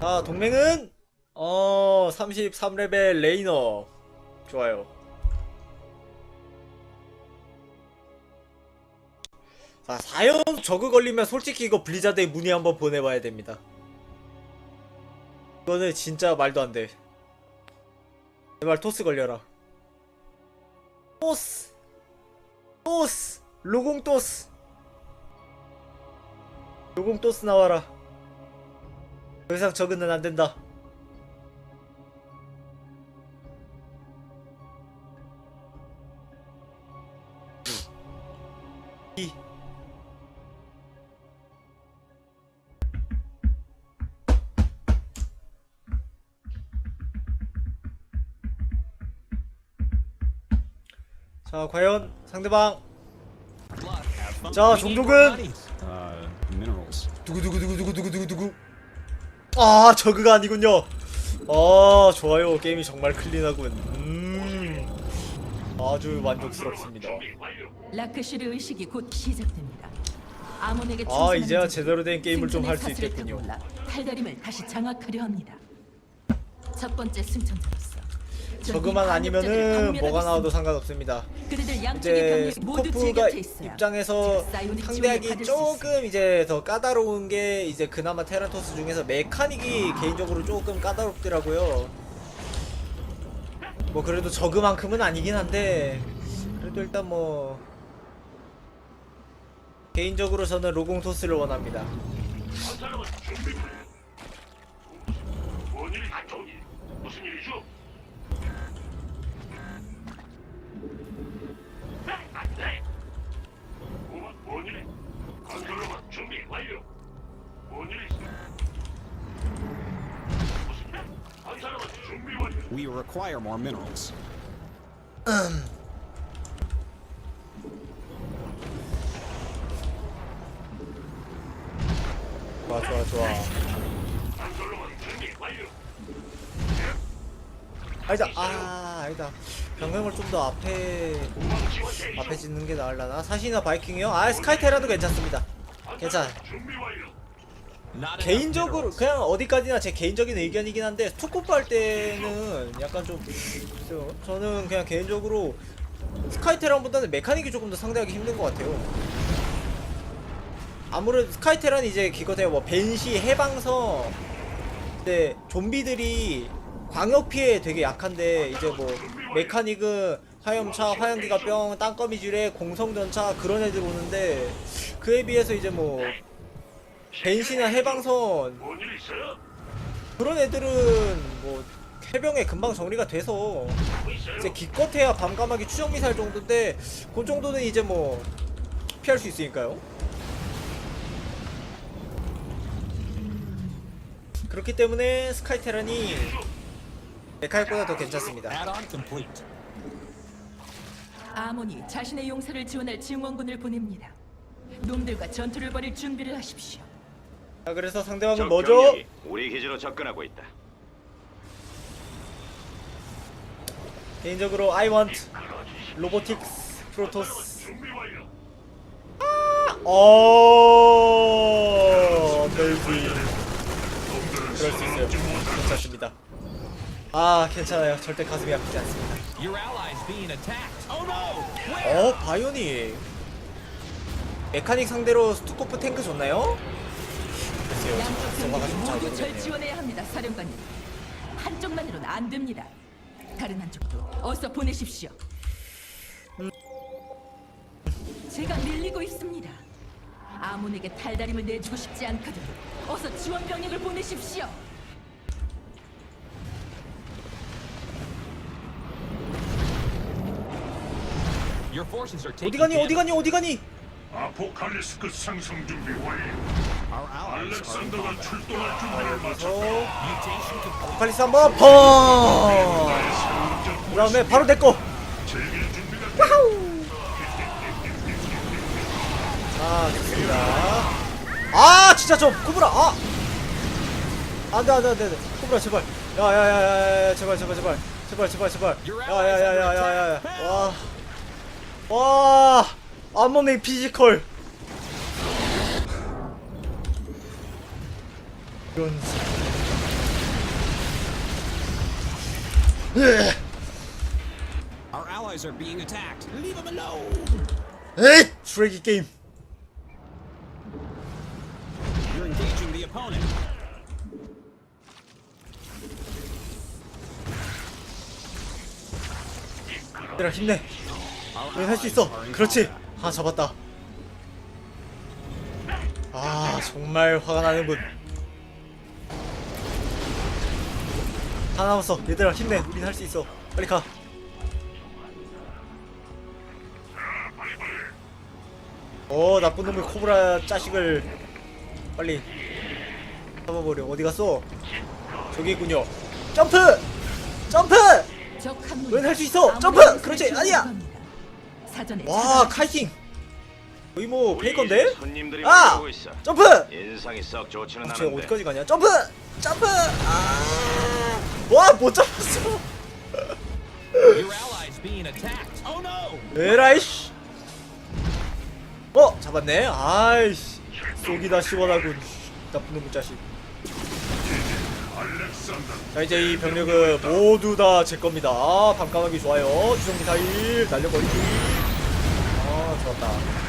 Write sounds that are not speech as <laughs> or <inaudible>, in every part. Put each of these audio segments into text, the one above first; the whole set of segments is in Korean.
자 동맹은? 어 33레벨 레이너. 좋아요. 자 4연 저그 걸리면 솔직히 이거 블리자드에 문의 한번 보내봐야 됩니다. 이거는 진짜 말도 안돼. 제발 토스 걸려라. 토스. 토스. 로공 토스. 로공 토스 나와라 더 이상 저그는 안 된다. 이 자, 과연 상대방 자, 종족은 minerals. 두구두구두구두구두구두구 아 저그가 아니군요 아 좋아요 게임이 정말 클린하군 음 아주 만족스럽습니다 라크슈르 의식이 곧 시작됩니다. 아몬에게 아, 이제야 제대로 된 게임을 좀 할 수 있겠군요. 탈다림을 다시 장악하려 합니다. 첫 번째 승천자로서 전 저그만 이 아니면은 뭐가 나와도. 상관없습니다 이제 있어야 입장에서 상대하기 조금 이제 더 까다로운 게 이제 그나마 테란토스 중에서 메카닉이 개인적으로 조금 까다롭더라고요. 뭐 그래도 저그만큼은 아니긴 한데 그래도 일단 뭐 개인적으로 저는 로공 토스를 원합니다. 무슨 일이죠? We require more minerals. 좋아 좋아 좋아 완료. 아니다 아 아니다 병력을 좀 더 앞에 앞에 짓는 게 나을라나 사시나 바이킹이요? 아 스카이테라도 괜찮습니다 괜찮아 완료. 개인적으로 그냥 어디까지나 제 개인적인 의견이긴 한데 스투코프 할 때는 약간 좀 글쎄요. 저는 그냥 개인적으로 스카이테란보다는 메카닉이 조금 더 상대하기 힘든 것 같아요 아무래도 스카이테란 이제 기껏해야 뭐 벤시 해방선 근데 좀비들이 광역 피해 되게 약한데 이제 뭐 메카닉은 화염차, 화염기가병, 땅거미줄에 공성전차 그런 애들 오는데 그에 비해서 이제 뭐 벤시나 해방선 뭔일 있어요? 그런 애들은 뭐 해병에 금방 정리가 돼서 뭐 있어요? 이제 기껏해야 밤까마귀 추적 미사일 정도인데 그 정도는 이제 뭐 피할 수 있으니까요. 그렇기 때문에 스카이테란이 메카닉보다 더 괜찮습니다. Add-on complete. 아몬이 자신의 용사를 지원할 증원군을 보냅니다. 놈들과 전투를 벌일 준비를 하십시오. 자 그래서 상대방은 적 뭐죠? 병력이 우리 기지로 접근하고 있다. 개인적으로 I want 로보틱스 프로토스 준비 완료. 오, 멜빈. 그럴 수 있어요. 괜찮습니다. 아, 괜찮아요. 절대 가슴이 아프지 않습니다. Your allies being attacked. Oh no! 어, 바이오닉. 메카닉 상대로 스투코프 탱크 좋나요? 글쎄요. 양쪽 소화가 병력이 좀잘 모두 절 모르겠네요. 지원해야 합니다, 사령관님. 한쪽만으로는 안 됩니다. 다른 한쪽도 어서 보내십시오. 제가 밀리고 있습니다. 아몬에게 탈다림을 내주고 싶지 않거든. 어서 지원 병력을 보내십시오. Your forces are 어디 가니? 어디 damage. 가니? 어디 가니? 아포칼리스크 상승 준비 완료. 알렉산더가. 출동할 준비를 마쳤다. 아포칼리스 한번 펑! 그 다음에 바로 내꺼! 즐길 준비가 돼. 자, 좋습니다. 아, 진짜 좀 꾸브라. 아, 안 돼, 안 돼, 안 돼, 안 돼. 꾸브라 제발. 야 야 야 야 야, 제발, 제발, 제발, 제발, 제발, 제발. 야 야 야 야 야 야. 와, 와, 암모메 피지컬. 이런. Our allies are being attacked. Leave them alone. 에이, 쓰레기 게임. You're engaging the opponent. 얘들아 힘내. 우리 할수 있어. 그렇지. 아 잡았다. 아 정말 화가 나는군. 다 남았어 얘들아 힘내 우린 할 수 있어 빨리 가 어, 나쁜 놈의 코브라 자식을 빨리 잡아버려. 어디 갔어? 저기 있군요. 점프! 점프! 적한 넌할 수 있어! 점프! 그렇지, 아니야! 와. 카이팅! 거의 뭐 손님들이 아! 점프! 인상이 썩 좋지는 쟤 않은데. 어디까지 가냐? 점프! 점프! 아! 와, 못 잡았어. Being attacked. Oh! 에라이씨. 어, 잡았네. 아이씨. 속이 다 시원하군. 나쁜 놈의 자식. 자 이제 이 병력은 모두 다 제 겁니다. 아, 밤까마귀 좋아요. 주성 미사일 날려버리기. 아 좋았다.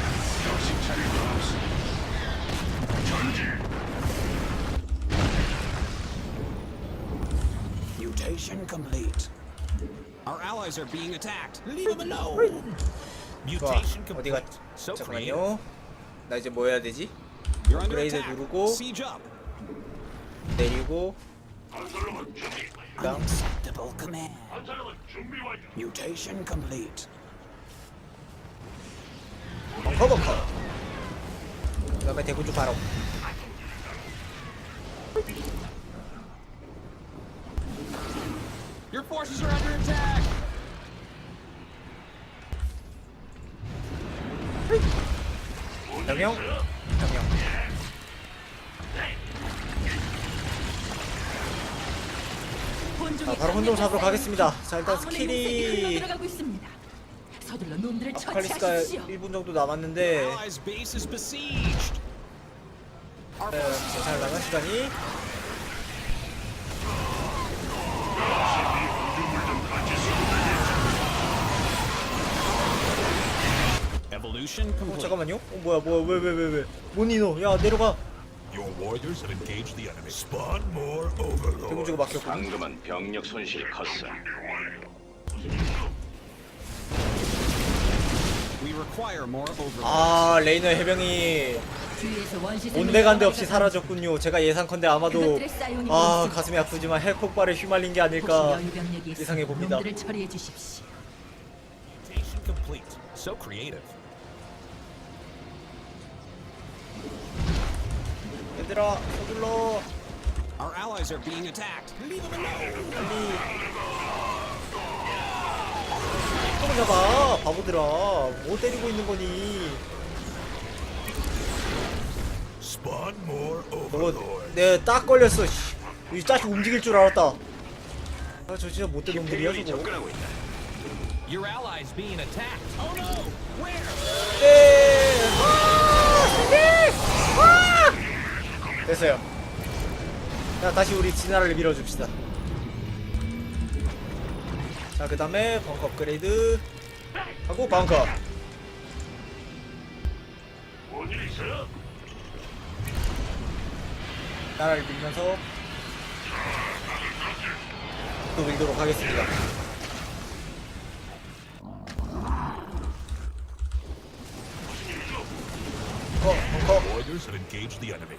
Mutation complete. Our allies are being attacked. Leave them alone. 좋아. Mutation 어디가? complete. So creative. 잠깐만요. 나 이제 뭐 해야 되지? You're under Upgrade attack. 누르고. Siege up. 내리고 건설로만 준비 완료. 그다음 Unacceptable command. 건설로만 준비 완료. Mutation complete. 벙커 벙커. 그다음에 대군주 바로. forces are under attack. 명령. 본종의 자, 바로 혼종 잡으러 가겠습니다. 자, 일단 스킬이 흘러들어가고 있습니다. 서둘러 놈들을 아칼리스가 처치하십시오. 1분 정도 남았는데 Allies' base is besieged. Our 네, forces 잘 나간 시간이 어, complete. 잠깐만요. 어 뭐야 뭐야 왜 왜 왜 왜? 모니노 야 내려가. Your warriors have engaged the enemy. Spawn more overlords. 대군주가 막혔고. 방금은 병력 손실이 컸어. We require more overlords. 아 레이너 해병이 온데간데 없이 사라졌군요. 제가 예상컨대 아마도 아 가슴이 아프지만 핵폭발에 휘말린 게 아닐까 예상해 봅니다. 얘들아 서둘러 Our allies are being attacked. Leave them alone. 또 잡아 바보들아 뭐 때리고 있는 거니? Spawn more 저거 overlords. 내딱 걸렸어. 씨. 이 자식 움직일 줄 알았다. 아 저 진짜 못된 놈들이야 저거. 접근하고 있다. Your allies being attacked. Oh no! Where? 네. 아, 선생님! 아! 됐어요. 자, 다시 우리 진화를 밀어줍시다. 자, 그 다음에 벙커 업그레이드 하고 벙커. 뭔일 있어요? 나라를 밀면서 또 밀도록 하겠습니다. 벙커, 벙커. Warriors have engaged the enemy.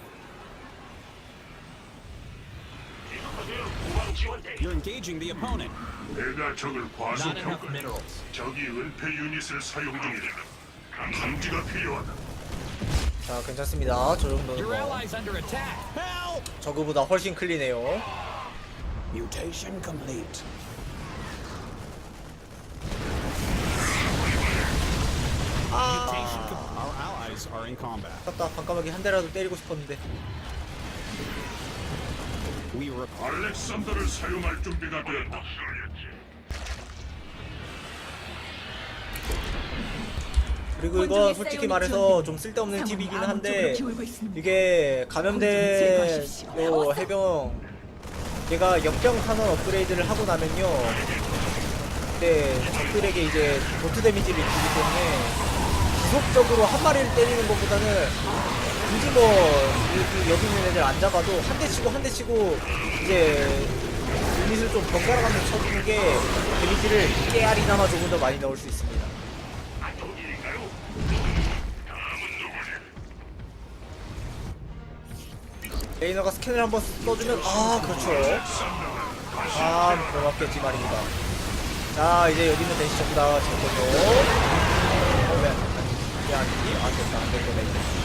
계속하세요. 후방 지원 대기. You're engaging the opponent. 내가 적을 Not enough minerals. 적이 은폐 유닛을 사용 중이다. 감지가 필요하다. 자, 괜찮습니다. 저 정도는 Your 뭐. allies under attack. Help! 저그보다 훨씬 클리네요. Mutation complete. Mutation complete. Our allies are in combat. 아깝다. 반까마귀 한 대라도 때리고 싶었는데. We require 알렉산더를 사용할 준비가 되었다. 그리고 이건 솔직히 말해서 좀 쓸데없는 팁이긴 한데 이게 감염된 요 해병 얘가 역병 탄원 업그레이드를 하고 나면요 그때 적들에게 이제 도트 데미지를 주기 때문에 지속적으로 한 마리를 때리는 것보다는 굳이 뭐 여기, 있는 애들 안 잡아도 한 대 치고 한 대 치고 이제 유닛을 좀 번갈아 가면서 쳐주는 게 데미지를 깨알이나마 조금 더 많이 넣을 수 있습니다. 레이너가 스캔을 한번 써주면 아 그렇죠. 아 고맙겠지 말입니다. 자 이제 여기 있는 벤시 전부 다 제거죠 어, 왜, 아니, 왜 아니지? 아 됐다. 거네 이제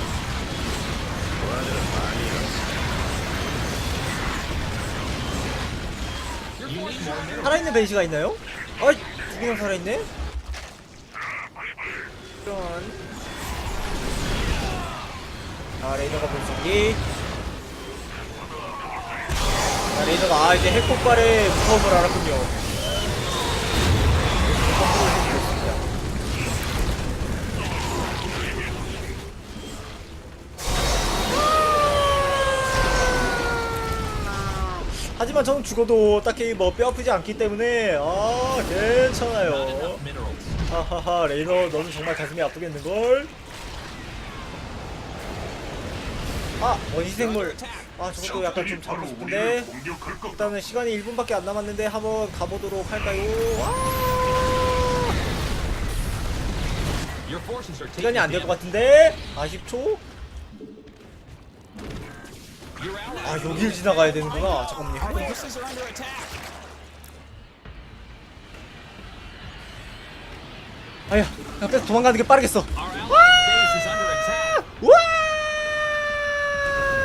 살아있는 벤시가 있나요? 아이 두 개나 살아있네? 이런 자 레이너가 분석기 자 레이너가 아 이제 핵폭발의 무서움을 알았군요 하지만 저는 죽어도 딱히 뭐 뼈 아프지 않기 때문에 아 괜찮아요. 하하하 레이너 너는 정말 가슴이 아프겠는걸? 아 원시생물 아 저것도 약간 좀 잡고 싶은데 일단은 시간이 1분밖에 안 남았는데 한번 가보도록 할까요? 아 시간이 안 될 것. 같은데? 40초? 아 여길 지나가야 되는구나 잠깐만요 Our forces are under attack. 아야 그냥 빼서 도망가는 게 빠르겠어 Our allies' base is under attack. 우와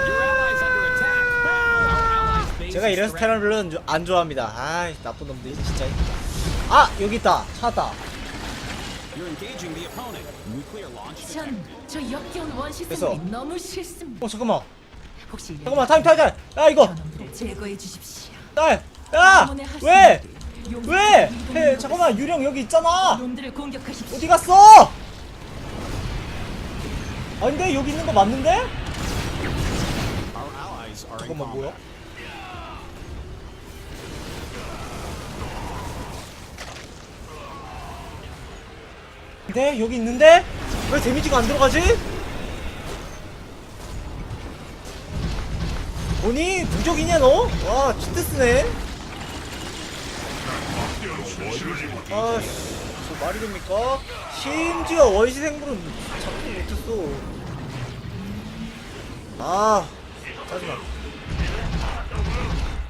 Your allies under attack. Our allies' base 제가 이래서. 테란블은 좀안 좋아합니다 아이 나쁜 놈들 진짜 아 여기 있다 찾았다. 전 저 역겨운 원시 됐어. 너무 싫습니다. 어 잠깐만 혹시 잠깐만 타임 타임 타임 야 이거 저놈들을 제거해 주십시오. 야! 아몬의 야! 하수인들이 왜! 해, 잠깐만 유령 여기 있잖아 놈들을 공격하십시오. 어디 갔어? 아닌데 여기 있는 거 맞는데? Our allies are in 잠깐만 뭐야? 근데 여기 있는데 왜 데미지가 안 들어가지? 뭐니 무적이냐 너? 와 치트 쓰네. 아씨 저 말이 됩니까? 심지어 원시 생물은 잡지 못했어. 아 짜증나.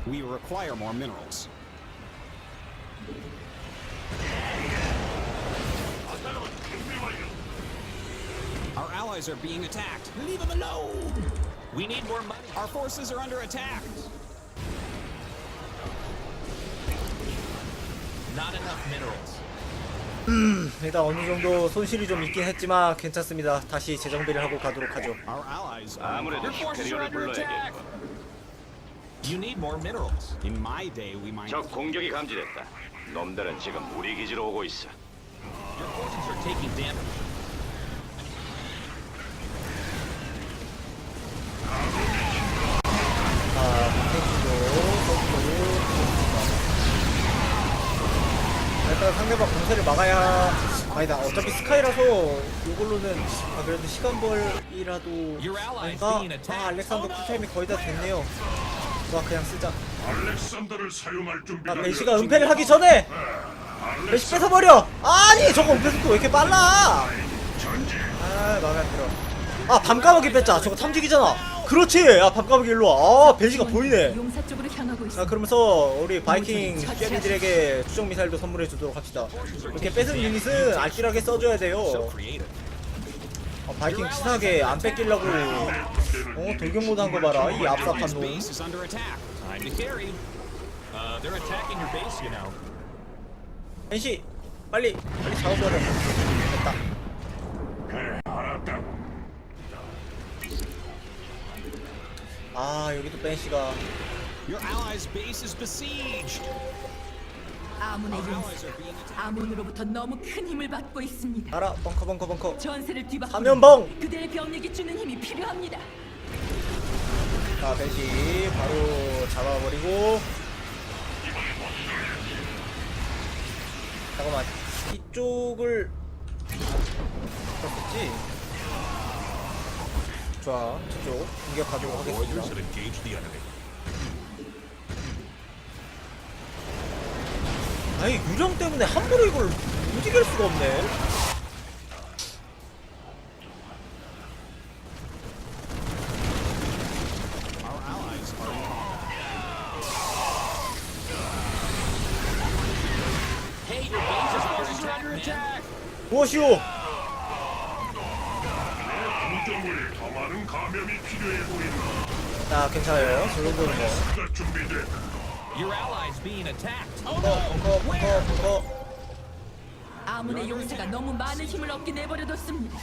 We require more minerals. Alone. We need more money. Our forces are under attack. Not enough minerals. 일단 어느 정도 손실이 좀 있긴 했지만 괜찮습니다. 다시 재정비를 하고 가도록 하죠. Our allies are in 아무래도 Your forces are 슈페리오를 under attack. 불러야겠고 You need more minerals. In my day, we might. 적 공격이 감지됐다 놈들은 지금 우리 기지로 오고 있어 Your forces are taking damage. 공세를 막아야 아니다. 어차피 스카이라서 이걸로는 아 그래도 시간벌이라도 뭔가 아 알렉산더 쿨타임이 거의 다 됐네요. 와 그냥 쓰자. 알렉산더를 사용할 준비가 아 벤시가 은폐를 하기 전에 벤시 뺏어버려! 아니 저거 은폐 속도 왜 이렇게 빨라? 아 마음에 안 들어. 아 밤까마귀 뺐자. 저거 탐지기잖아 그렇지 아 밤까마귀 일로와 아 벤시가 보이네 용사 쪽으로 향하고 자. 그러면서 우리 바이킹 깨비들에게 추적 미사일도 선물해 주도록 합시다. 이렇게 뺏은 유닛은 알뜰하게 써줘야 돼요. 어, 바이킹 치사하게 안 뺏기려고 어 돌격 모드 한 거 봐라 이 His 놈. base is under attack. Time to carry. Uh, they're attacking your base, you know. 벤시 빨리 빨리 잡아버려. 됐다. 그래 알았다 아 여기도 벤시가 Your allies' base is besieged. 아문의 용사 아문으로부터 너무 큰 힘을 받고 있습니다. 알아 벙커 벙커 벙커 전세를 뒤바꾸는 사면봉! 그대의 병력이 주는 힘이 필요합니다. 자 벤시 바로 잡아버리고 잠깐만 이쪽을 잡았지 좋아 저쪽 공격하도록 하겠습니다. 아니 유령 때문에 함부로 이걸 움직일 수가 없네. 무엇이오 정도는 뭐가 준비됐다. Your allies being attacked. Oh 벙커 벙커 벙커 아문의 용사가 너무 많은 힘을 얻게 내버려뒀습니다.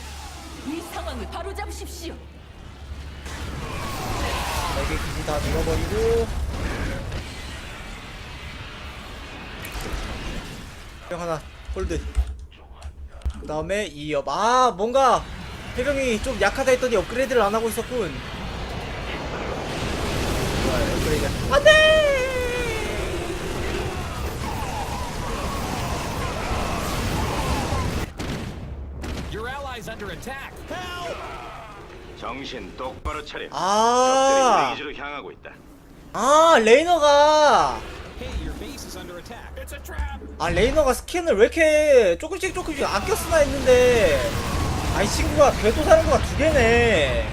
이 상황을 바로 잡으십시오. 날개 기지 다 밀어버리고 형 하나 홀드 그 다음에 2업 아 뭔가 해병이 좀 약하다 했더니 업그레이드를 안 하고 있었군 그레이드 안돼! 정신 똑바로 차려. 아. 적들이 우리 기지로 향하고 있다. 아 레이너가. 아 레이너가 스킨을 왜 이렇게 조금씩 조금씩 아껴 쓰나 했는데 아이 친구가 궤도사령부가 두 개네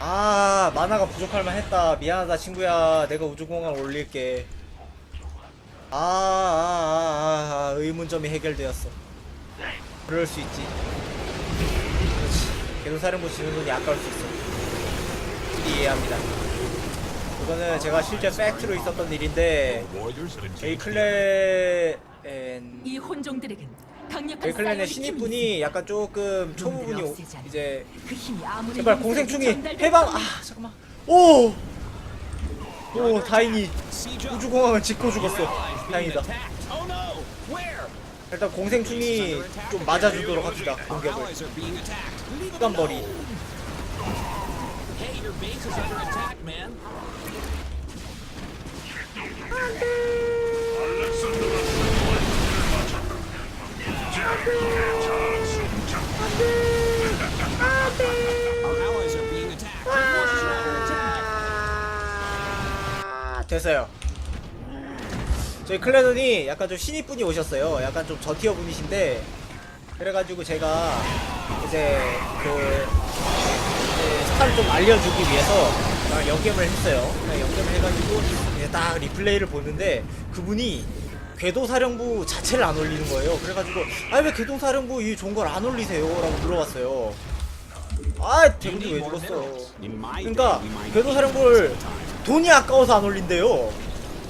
아 만화가 부족할 만 했다. 미안하다 친구야. 내가 우주공항 올릴게. 아, 아, 아, 아, 아 의문점이 해결되었어. 그럴 수 있지. 그렇지. 궤도사령부 지는 돈이 아까울 수 있어. 이해합니다. 그거는 제가 실제 팩트로 있었던 일인데 enemy. 클랜 이 혼종들에겐 강력한 저희 클랜의 사이오닉 힘이 신입분이 약간 조금. 초보분이 오- 이제 그 힘이 제발 공생충이 전달될 해방. 아 잠깐만 오! 오 다행히. 우주공항을 짓고 죽었어 다행이다? 일단 공생충이 좀 맞아주도록 합시다 공격을 are being 됐어요. 저희 클레논이 약간 좀 신입분이 오셨어요. 약간 좀 저티어 분이신데 그래가지고 제가 이제 그 이제 스타를 좀 알려주기 위해서 딱 연겜을 했어요. 그냥 연겜을 해가지고 이제 딱 리플레이를 보는데 그분이 궤도사령부 자체를 안 올리는 거예요 그래가지고 아 왜 궤도사령부 이 좋은 걸 안 올리세요? 라고 물어봤어요 아 대군이 왜 죽었어 그러니까 궤도사령부를 돈이 아까워서 안 올린대요.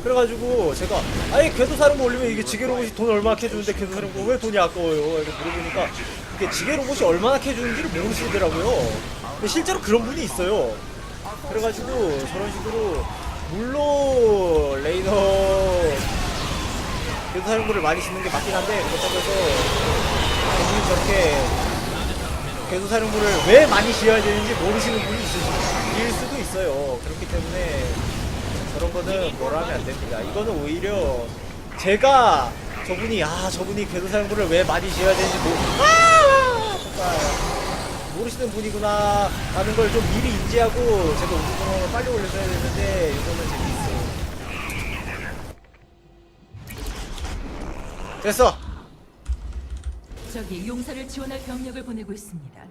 그래가지고 제가 아니 궤도사령부 올리면 이게 지게로봇이 돈 얼마나 캐주는데 궤도사령부 왜 돈이 아까워요? 이렇게 물어보니까 이게 지게로봇이 얼마나 캐주는지를 모르시더라고요. 근데 실제로 그런 분이 있어요. 그래가지고 저런 식으로 물론 레이더 궤도사령부를 많이 짓는 게 맞긴 한데 그렇다고 해서 그분이 저렇게 궤도사령부를 왜 많이 지어야 되는지 모르시는 분이 있을 수도 있어요. 그렇기 때문에 저런 거는 뭐라 하면 안 됩니다. 이거는 오히려 제가 저분이 아 저분이 궤도사령부를 왜 많이 지어야 되는지 모르 아 모르시는 분이구나 라는 걸 좀 미리 인지하고 제가 우주공항을 빨리 올려줘야 되는데 이거는 재 됐어. 저기 용사를 지원할 병력을 보내고 있습니다.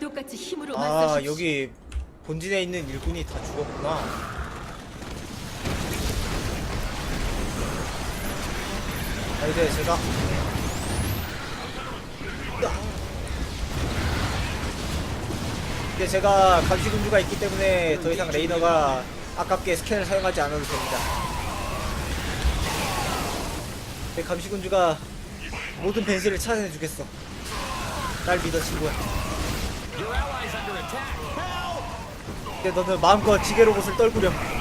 똑같이 힘으로 아 맞서십시오. 여기 본진에 있는 일꾼이 다 죽었구나 아 이제 제가 이제 제가 감시군주가 있기 때문에 더 이상 레이너가 아깝게 스캔을 사용하지 않아도 됩니다 내 감시군주가 모든 벤시를 찾아내주겠어 날 믿어 친구야! 근데 너는 마음껏 지게 로봇을 떨구렴.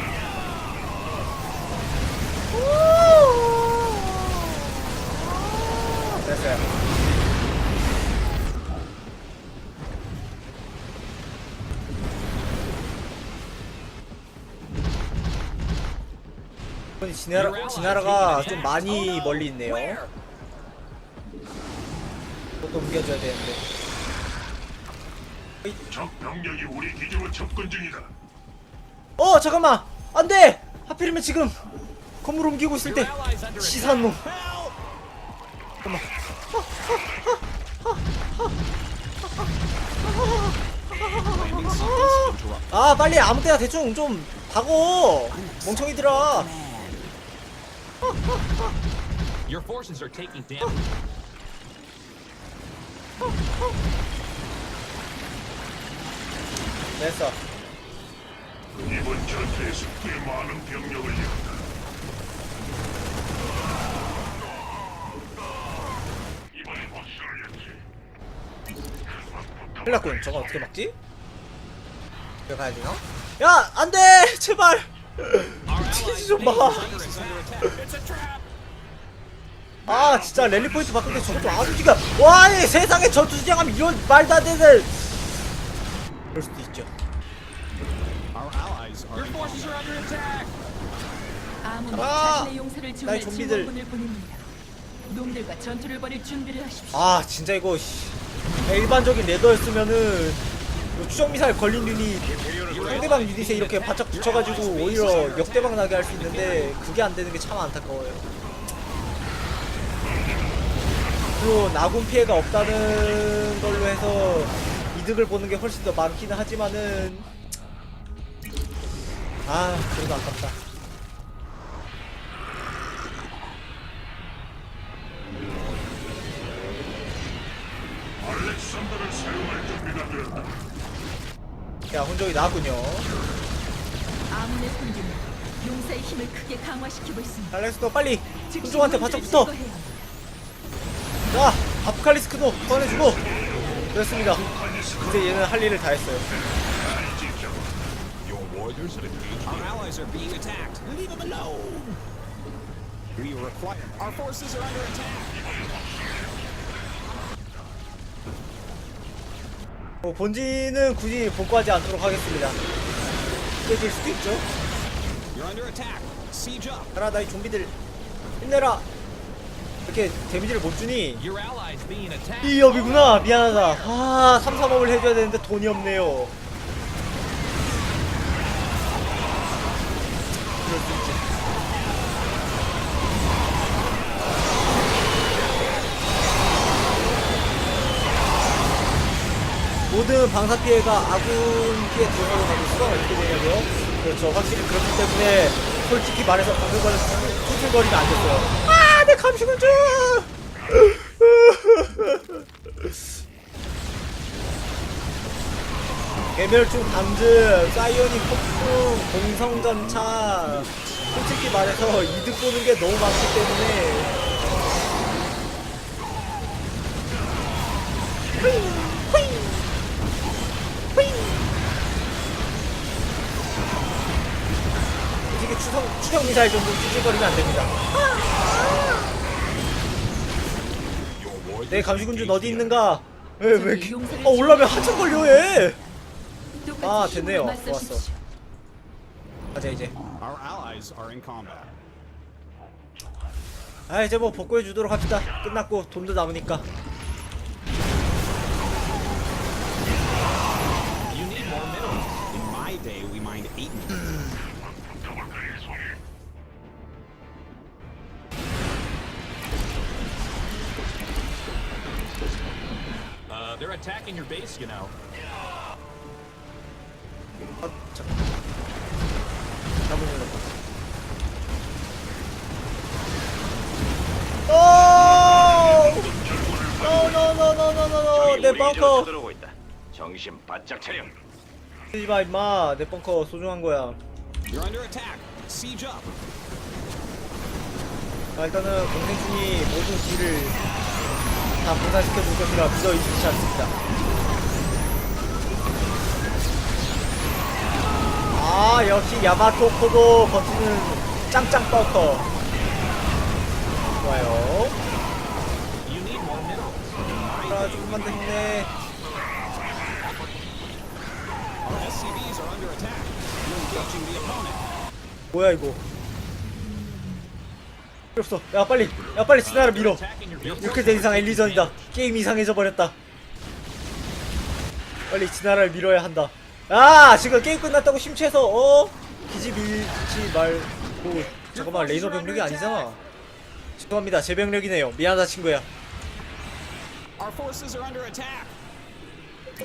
이번에 지나라, 지나라가 좀 많이 멀리 있네요. 또 옮겨줘야 되는데 적 병력이 우리 기지로 접근 중이다. 어 잠깐만 안돼 하필이면 지금 건물 옮기고 있을 때 allies under attack. 치사한 놈 Landing sequence interrupted. 아 빨리 아무 때나 대충 좀 박어 멍청이들아 Your forces are taking damage. 됐어 이번 전투에서 꽤 많은 병력을 잃었다. 이번에 확실하겠지. 큰일 났군 저거 어떻게 막지? 여기 가야 되나? 야 안 돼 제발 Our 치즈 좀 봐. 아 진짜 랠리 포인트 저거 좀 아주지가 와이 세상에 전투 진행하면 이런 말도 안 되는 그럴 수도 있죠 아! 자신의 용사를 나의 지원해 좀비들. 보냅니다. 놈들과 전투를 벌일 준비를 하십시오. 아 진짜 이거 씨. 일반적인 레더였으면은 뭐 추적 미사일 걸린 유닛 상대방 유닛에 이렇게 바짝 붙여가지고 오히려 역대박 나게 할 수 있는데 그게 안 되는 게 참 안타까워요. 물론 아군 피해가 없다는 걸로 해서 이득을 보는 게 훨씬 더 많기는 하지만은 아 그래도 아깝다. 야 혼종이 나왔군요. 아몬의 군주는 용사의 힘을 크게 강화시키고 있습니다. 알렉스도 빨리 혼종한테 바짝 붙어. 제거해야. 자, 아포칼리스크도 꺼내주고 그렇습니다. 이제 얘는 할 일을 다 했어요. Your warriors have engaged Our allies are being attacked. Leave them alone. We require. Our forces are under attack. 뭐 본진은 굳이 복구하지 않도록 하겠습니다. 깨질 수도 있죠. 가라, 나이 좀비들 힘내라. 이렇게 데미지를 못 주니. 이 업이구나. 미안하다. 아, 3, 3업을 해줘야 되는데 돈이 없네요. 모든 방사 피해가 아군 피해 들어가고 가고 수가 어떻게 되냐고요? 그렇죠. 확실히 그렇기 때문에 솔직히 말해서 방금거리 투출거리가 안 됐어요. 아, 내 감식을 줘! 개멸충 감즈, 사이오닉 폭풍, 공성전차 솔직히 말해서 이득 보는 게 너무 많기 때문에 추성, 추적 미사일 정도 찌질거리면 안 됩니다. 내 감시군주 어디 있는가? 왜, 왜, 이렇게- 어, 올라면 한참 걸려, 해! 똑같이 아, 됐네요. 좋았어. 가자, 이제. Our allies are in combat. 아, 이제 뭐 복구해 주도록 합시다. 끝났고, 돈도 남으니까. Attacking your base, you know. 아, 잠깐. 오! 노노노노노노노! 내 벙커! 쳐들어오고 있다. 정신 바짝 차려. 마, 임마. 내 벙커 소중한 거야. You're under attack. Siege up. 아, 일단은 공생충이 모든 길을 다 분산시켜 줄 것이라 믿어 의심치 않습니다. 아, 역시 야마토 코도 버티는 짱짱 벙커. 좋아요. 아, 조금만 더 힘내. 뭐야, 이거. 없어. 야 빨리 야 빨리 진화를 밀어. 이렇게 된 이상 엘리전이다. 게임 이상해져 버렸다. 빨리 진화를 밀어야 한다. 아 지금 게임 끝났다고 심취해서 어? 기지 밀지 말고. 잠깐만 레이저 병력이 아니잖아. 죄송합니다. 제 병력이네요. 미안하다 친구야. Our forces are under attack.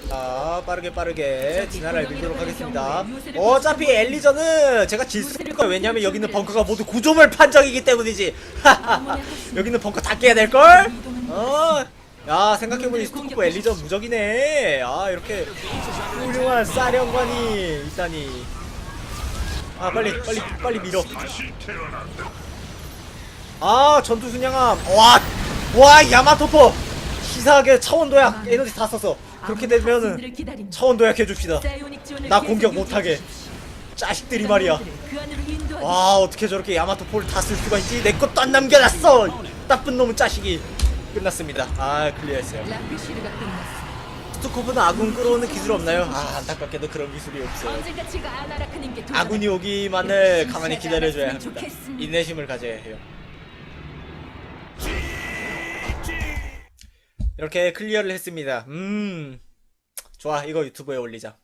자 빠르게 빠르게 진화를 밀도록 하겠습니다. 어차피 엘리전은 제가 질 수 있을 거예요. 왜냐면 여기 있는 벙커가 모두 구조물 판정이기 때문이지. <laughs> 여기 있는 벙커 다 깨야 될걸? 어? 야 생각해보니 스토커 엘리전 무적이네. 아 이렇게 훌륭한 사령관이 있다니. 아 빨리 빨리 빨리 밀어. 아 전투 순양함. 와와 야마토포. 시사하게 차원도약 에너지 다 썼어 그렇게 되면은 차원 도약 해 줍시다. 나 공격 못하게. 자식들이 말이야. 와 어떻게 저렇게 야마토포를 다쓸 수가 있지? 내 것도 안 남겨놨어! 나쁜 놈의 자식이. 끝났습니다. 아 클리어했어요. 스투코프는 아군 끌어오는 기술 없나요? 아 안타깝게도 그런 기술이 없어요. 도전할 아군이 오기만을 가만히 기다려줘야 합니다. 인내심을 가져야 해요 이렇게 클리어를 했습니다. 음 좋아. 이거 유튜브에 올리자